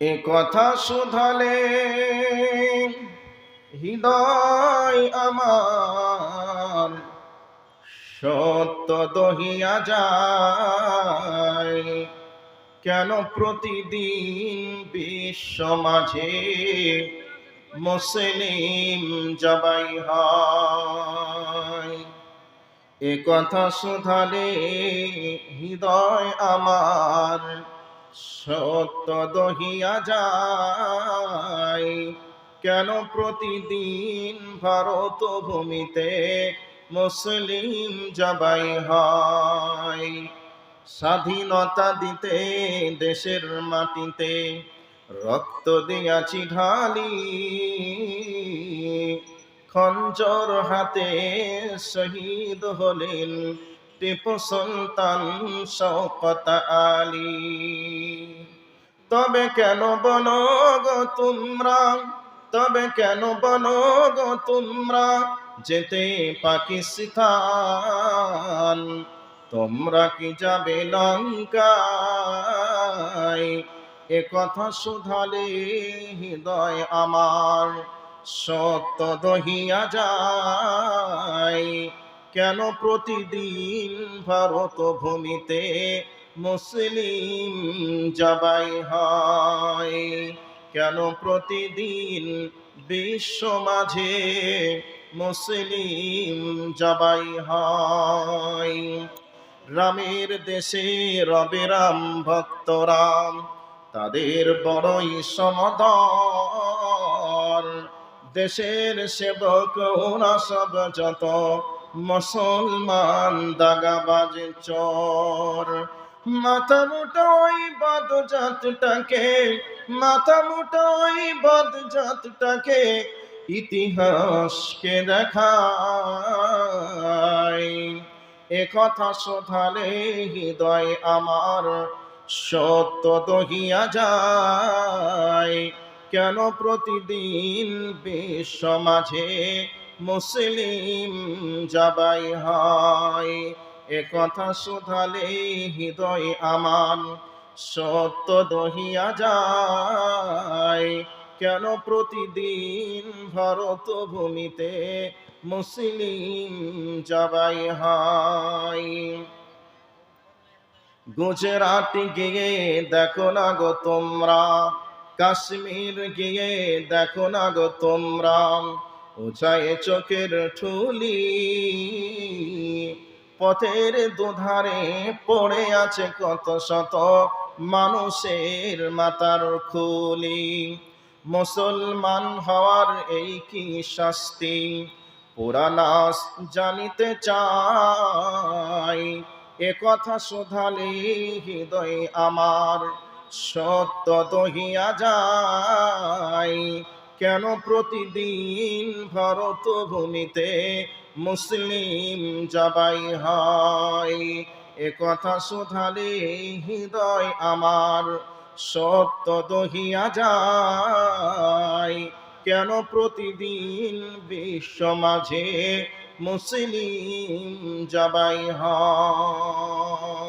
এ কথা শুধালে হৃদয় আমার সত্য দহিয়া যায়। কেন প্রতিদিন বিশ্ব মাঝে মুসলিম জবাই হয়? এ কথা শুধালে হৃদয় আমার সত্য দহিয়া যায়। কেন প্রতিদিন ভারত ভূমিতে মুসলিম জবাই হয়? স্বাধীনতা দিতে, দেশের মাটিতে রক্ত দিয়াছি ঢালি। খঞ্জর হাতে শহীদ হলেন টিপু সুলতান শওকত আলী। তবে কেন বলো গো তোমরা, তবে কেন বলো গো তোমরা যেতে পাকিস্তান? তোমরা কি যাবে লঙ্কায়? এ কথা শুধালে হৃদয় আমার সত্য দহিয়া যায়। কেন প্রতিদিন ভারত ভূমিতে মুসলিম জবাই হয়? কেন প্রতিদিন বিশ্ব মাঝে মুসলিম জবাই হয়? রামের দেশে রবে রাম ভক্তরাম তাদের বড়ই সমদর দেশের সেবক ওরা সব যত মুসলমান দাগাবাজ চর। মাথা মুটোই বদ জাতটাকে, মাথা মুটোই বদ জাতটাকে ইতিহাসকে দেখায়। এ কথা শোধালে হৃদয় আমার সত্য দহিয়া যায়। কেন প্রতিদিন বিশ্ব মাঝে মুসলিম জবাই হয়। এ কথা শোধালে হৃদয় আমান, সত্য দহিয়া যায়। কেন প্রতিদিন ভারত ভূমিতে মুসলিম জবাই হয়? গুজরাট গিয়ে দেখো না গো তোমরা, কাশ্মীর গিয়ে দেখো না গো তোমরা উঁচায় চোখের ঠুলি। পথের দুধারে পড়ে আছে কত শত মানুষের মাতার খুলি। মুসলমান হওয়ার এই কি শাস্তি? পুরানাস জানিতে চাই, এ কথা শোধালে হৃদয় আমার সত্য দহিয়া যায়। কেন প্রতিদিন ভারত ভূমিতে মুসলিম জবাই হয়? এ কথা শোধালে হৃদয় আমার সত্য দহিয়া যায়। কেন প্রতিদিন বিশ্ব মাঝে মুসলিম জবাই হয়?